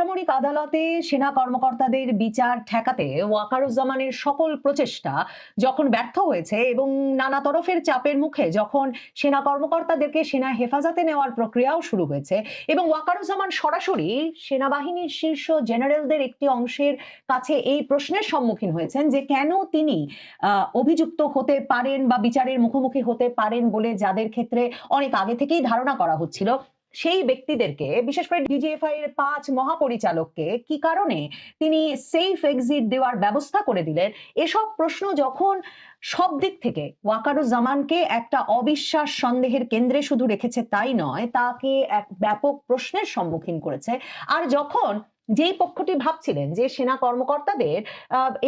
বেসামরিক আদালতে সেনা কর্মকর্তাদের বিচার ঠেকাতে ওয়াকারুজ্জামানের সকল প্রচেষ্টা যখন ব্যর্থ হয়েছে এবং নানা তরফের চাপের মুখে যখন সেনা কর্মকর্তাদেরকে সেনা হেফাজতে নেওয়ার প্রক্রিয়াও শুরু হয়েছে এবং ওয়াকারুজ্জামান সরাসরি সেনাবাহিনীর শীর্ষ জেনারেলদের একটি অংশের কাছে এই প্রশ্নের সম্মুখীন হয়েছেন যে কেন তিনি অভিযুক্ত হতে পারেন বা বিচারের মুখোমুখি হতে পারেন বলে যাদের ক্ষেত্রে অনেক আগে থেকেই ধারণা করা হচ্ছিল। সেই ব্যক্তিদেরকে, বিশেষ করে ডিজিএফআই এর পাঁচ মহাপরিচালককে, কি কারণে তিনি সেফ এক্সিট দেওয়ার ব্যবস্থা করে দিলেন? এসব প্রশ্ন যখন সব দিক থেকে ওয়াকারুজ্জামানকে একটা অবিশ্বাস সন্দেহের কেন্দ্রে শুধু রেখেছে তাই নয়, তাকে এক ব্যাপক প্রশ্নের সম্মুখীন করেছে। আর যখন যেই পক্ষটি ভাবছিলেন যে সেনা কর্মকর্তাদের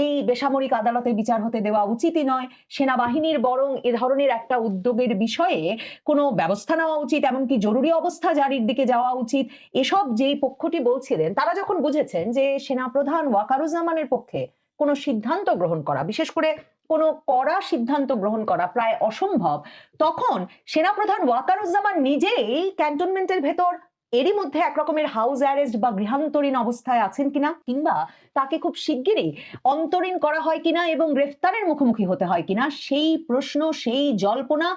এই বেসামরিক আদালতে বিচার হতে দেওয়া উচিতই নয়, সেনাবাহিনীর বরং এ ধরনের একটা উদ্যোগের বিষয়ে কোনো ব্যবস্থা নেওয়া উচিত, এমনকি জরুরি অবস্থা জারির দিকে যাওয়া উচিত, এসব যেই পক্ষটি বলছিলেন, তারা যখন বুঝেছেন যে সেনাপ্রধান ওয়াকারুজ্জামানের পক্ষে কোনো সিদ্ধান্ত গ্রহণ করা, বিশেষ করে কোনো কড়া সিদ্ধান্ত গ্রহণ করা প্রায় অসম্ভব, তখন সেনাপ্রধান ওয়াকারুজ্জামান নিজেই ক্যান্টনমেন্টের ভেতর এরই মধ্যে একরকমের হাউস অ্যারেস্ট বা গৃহান্তরীণ অবস্থায় আছেন কিনা কিংবা তাকে খুব শিগগিরই অন্তরীণ করা হয় কিনা এবং গ্রেফতারের মুখোমুখি হতে হয় কিনা, সেই প্রশ্ন, সেই জল্পনা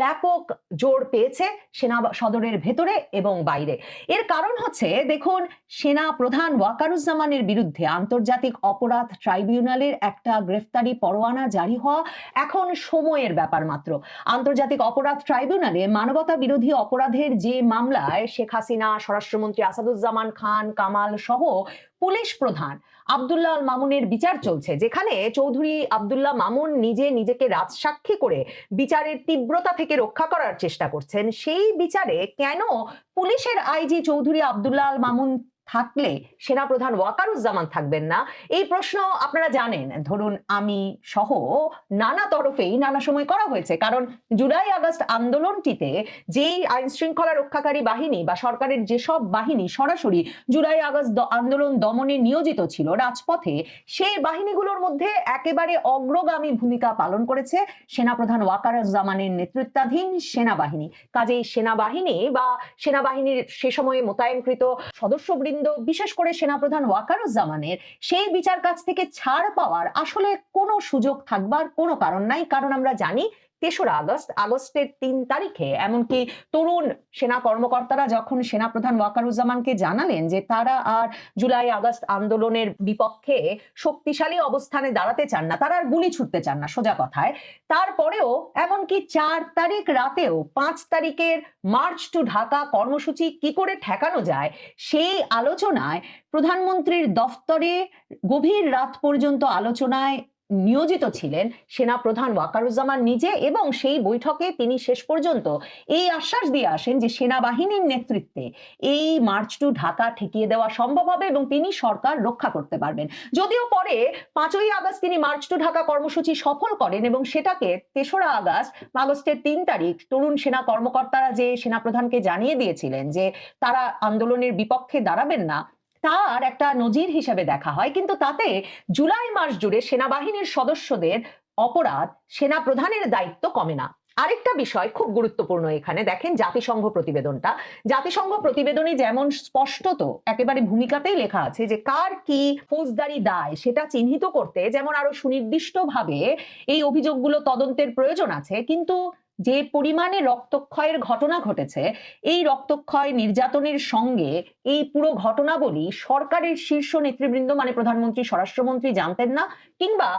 ব্যাপক জোর পেয়েছে সেনা সদরের ভেতরে এবং বাইরে। এর কারণ হচ্ছে, দেখুন, সেনা প্রধান ওয়াকারুজ্জামানের বিরুদ্ধে আন্তর্জাতিক অপরাধ ট্রাইব্যুনালের একটা গ্রেফতারি পরোয়ানা জারি হওয়া এখন সময়ের ব্যাপার মাত্র। আন্তর্জাতিক অপরাধ ট্রাইব্যুনালে মানবতা বিরোধী অপরাধের যে মামলায় শেখ হাসিনা স্বরাষ্ট্রমন্ত্রী আসাদুজ্জামান খান, কামাল সহ পুলিশ প্রধান আবদুল্লাহ মামুনের বিচার চলছে, যেখানে চৌধুরী আবদুল্লাহ মামুন নিজে নিজেকে রাজসাক্ষী করে বিচারের তীব্রতা থেকে রক্ষা করার চেষ্টা করছেন। সেই বিচারে কেন পুলিশের আইজি চৌধুরী আবদুল্লাহ মামুন থাকলে সেনাপ্রধান ওয়াকারুজ্জামান থাকবেন না? এই প্রশ্ন আপনারা জানেন। ধরুন আমি সহ নানা তরফেই নানা সময় করা হয়েছে। কারণ জুলাই আগস্ট আন্দোলনটিতে যেই আইন শৃঙ্খলা রক্ষাকারী বাহিনী বা সরকারের যেসব বাহিনী সরাসরি জুলাই আগস্ট আন্দোলন দমনে নিয়োজিত ছিল রাজপথে, সেই বাহিনীগুলোর মধ্যে একেবারে অগ্রগামী ভূমিকা পালন করেছে সেনাপ্রধান ওয়াকারুজ্জামানের নেতৃত্বাধীন সেনাবাহিনী। কাজেই সেনাবাহিনী বা সেনাবাহিনীর সে সময়ে মোতায়েনকৃত সদস্যবৃন্দ বিশেষ করে সেনাপ্রধান ওয়াকারুজ্জামানের, সেই বিচার কাজ থেকে ছাড় পাওয়ার আসলে কোনো সুযোগ থাকবার কোনো কারণ নাই। কারণ আমরা জানি তেসরা আগস্ট, আগস্টের তিন তারিখে। এমনকি তরুণ সেনা কর্মকর্তারা যখন সেনাপ্রধান ওয়াকারুজ্জামানকে জানালেন যে তারা আর জুলাই, আগস্ট আন্দোলনের বিপক্ষে শক্তিশালী অবস্থানে দাঁড়াতে চান না, তারা আর গুলি ছুটতে চান না, সোজা কথায়, তারপরেও এমনকি চার তারিখ রাতেও পাঁচ তারিখের মার্চ টু ঢাকা কর্মসূচি কি করে ঠেকানো যায়, সেই আলোচনায় প্রধানমন্ত্রীর দফতরে গভীর রাত পর্যন্ত আলোচনায় নিয়োজিত ছিলেন সেনা প্রধান ওয়াকারুজ্জামান নিজে এবং সেই বৈঠকে তিনি শেষ পর্যন্ত এই আশ্বাস দিয়ে আসেন যে সেনাবাহিনীর নেতৃত্বে এই মার্চ টু ঢাকা ঠেকিয়ে দেওয়া সম্ভব হবে এবং তিনি সরকার রক্ষা করতে পারবেন। যদিও পরে পাঁচই আগস্ট তিনি মার্চ টু ঢাকা কর্মসূচি সফল করেন এবং সেটাকে তেসরা আগস্ট, আগস্টের তিন তারিখ তরুণ সেনা কর্মকর্তারা যে সেনাপ্রধানকে জানিয়ে দিয়েছিলেন যে তারা আন্দোলনের বিপক্ষে দাঁড়াবেন না তার একটা নজির হিসেবে দেখা হয়। কিন্তু তাতে জুলাই মাস জুড়ে সেনাবাহিনীর সদস্যদের অপরাধ সেনা প্রধানের দায়িত্ব কমে না। আরেকটা বিষয় খুব গুরুত্বপূর্ণ এখানে, দেখেন জাতিসংঘ প্রতিবেদনটা। জাতিসংঘ প্রতিবেদনে যেমন স্পষ্টত একেবারে ভূমিকাতেই লেখা আছে যে, কার কি ফৌজদারি দায় সেটা চিহ্নিত করতে যেমন আরও সুনির্দিষ্টভাবে এই অভিযোগগুলো তদন্তের প্রয়োজন আছে, কিন্তু যে পরিমাণে রক্তক্ষয়ের ঘটনা ঘটেছে, এই রক্তক্ষয় নির্যাতনের সঙ্গে এই পুরো ঘটনাবলী সরকারের শীর্ষ নেতৃবৃন্দ মানে প্রধানমন্ত্রী, স্বরাষ্ট্রমন্ত্রী জানতেন না কিংবা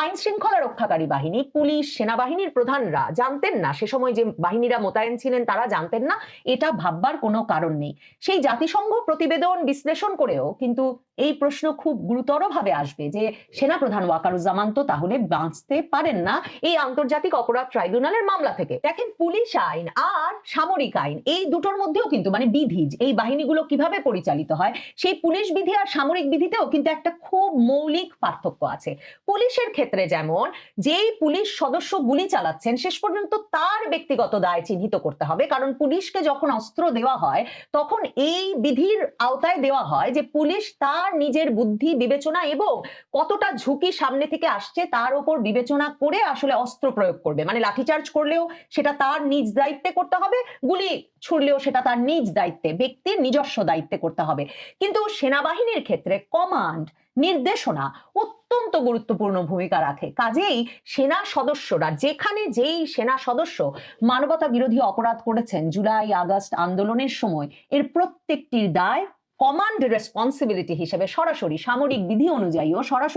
আইন শৃঙ্খলা রক্ষাকারী বাহিনী, পুলিশ, সেনাবাহিনীর প্রধানরা জানতেন না, সে সময় যে বাহিনীরা মোতায়েন ছিলেন তারা জানতেন না, এটা ভাববার কোনো কারণ নেই। সেই জাতিসংঘ প্রতিবেদন বিশ্লেষণ করেও কিন্তু এই প্রশ্ন খুব গুরুতরভাবে আসবে যে সেনাপ্রধান ওয়াকারুজ্জামান তো তাহলে বাঁচতে পারেন না এই আন্তর্জাতিক অপরাধ ট্রাইব্যুনালের মামলা থেকে। দেখেন, পুলিশ আইন আর সামরিক আইন, এই দুটোর মধ্যেও কিন্তু মানে বিধি এই বাহিনীগুলো কীভাবে পরিচালিত হয়, সেই পুলিশ বিধি আর সামরিক বিধিতেও কিন্তু একটা খুব মৌলিক পার্থক্য আছে। পুলিশের ক্ষেত্রে ক্ষেত্রে যেমন, যেই পুলিশ সদস্য গুলি চালাচ্ছেন, শেষ পর্যন্ত তার ব্যক্তিগত দায় চিহ্নিত করতে হবে। কারণ পুলিশকে যখন অস্ত্র দেওয়া হয়, তখন এই বিধির আওতায় দেওয়া হয় যে পুলিশ তার নিজের বুদ্ধি, বিবেচনা এবং কতটা ঝুঁকি সামনে থেকে আসছে তার উপর বিবেচনা করে আসলে অস্ত্র প্রয়োগ করবে। মানে লাঠিচার্জ করলেও সেটা তার নিজ দায়িত্বে করতে হবে, গুলি ছুড়লেও সেটা তার নিজ দায়িত্বে, ব্যক্তির নিজস্ব দায়িত্বে করতে হবে। কিন্তু সেনাবাহিনীর ক্ষেত্রে কমান্ড নির্দেশনা অত্যন্ত গুরুত্বপূর্ণ ভূমিকা রাখে। কাজেই সেনা সদস্যরা, যেখানে যেই সেনা সদস্য মানবতা বিরোধী অপরাধ করেছেন, জুলাই, আগস্ট আন্দোলনের সময়, এর প্রত্যেকটির দায় কমান্ড রেসপন্সিবিলিটি হিসেবে সরাসরি, সামরিক বিধি অনুযায়ীও সরাসরি